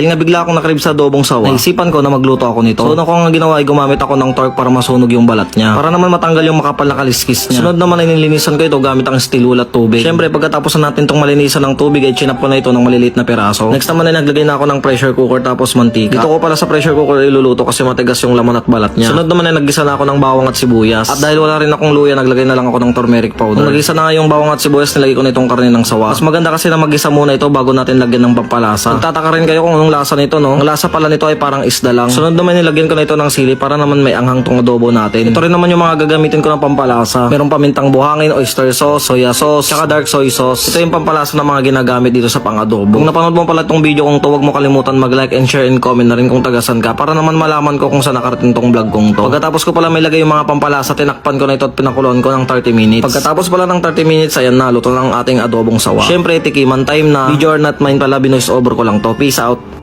Dahil nga bigla akong nakrib sa adobong sawa, naisipan ko na magluto ako nito. So, una ko nga ginawa ay gumamit ako ng torque para masunog yung balat niya. Para naman matanggal yung makapal na kaliskis niya. Sunod naman ay nilinisan ko ito gamit ang steel wool at tubig. Siyempre, pagkatapos na natin itong malinisan ng tubig ay chinap ko na ito ng maliliit na peraso. Next naman ay naglagay na ako ng pressure cooker tapos mantika. Dito ko pala sa pressure cooker iluluto kasi matigas yung laman at balat niya. Sunod naman ay naggisa na ako ng bawang at sibuyas. At dahil wala rin akong luya, naglagay na lang ako ng turmeric powder. Nagisa na yung bawang at sibuyas, nilagay ko na itong karne ng sawa. Mas maganda kasi na magisa muna ito bago natin lagyan ng pampalasa. Nagtataka rin kayo kung anong lasa nito, no? Ang lasa pala nito ay parang isda lang. Sunod naman nilagyan ko na ito ng sili para naman may anghang tong adobo natin. Ito rin naman yung mga gagamitin ko ng pampalasa. Merong pamintang buhangin, oyster sauce, soya sauce, tsaka dark soy sauce. Ito yung pampalasa ng mga ginagamit dito sa pang-adobo. Kung napanood mo pala itong video kong to, huwag mo kalimutan mag-like and share and comment na rin kung tagasan ka para naman malaman ko kung saan nakarating tong vlog kong to. Pagkatapos ko pala may lagay yung mga pampalasa, tinakpan ko na ito at pinakulon ko ng 30 minutes. Pagkatapos pala ng 30 minutes, ayan na, luto ng ating adobong sawa. Syempre, tikiman time na. Video or not mine pala, binoise over ko lang to. Peace out.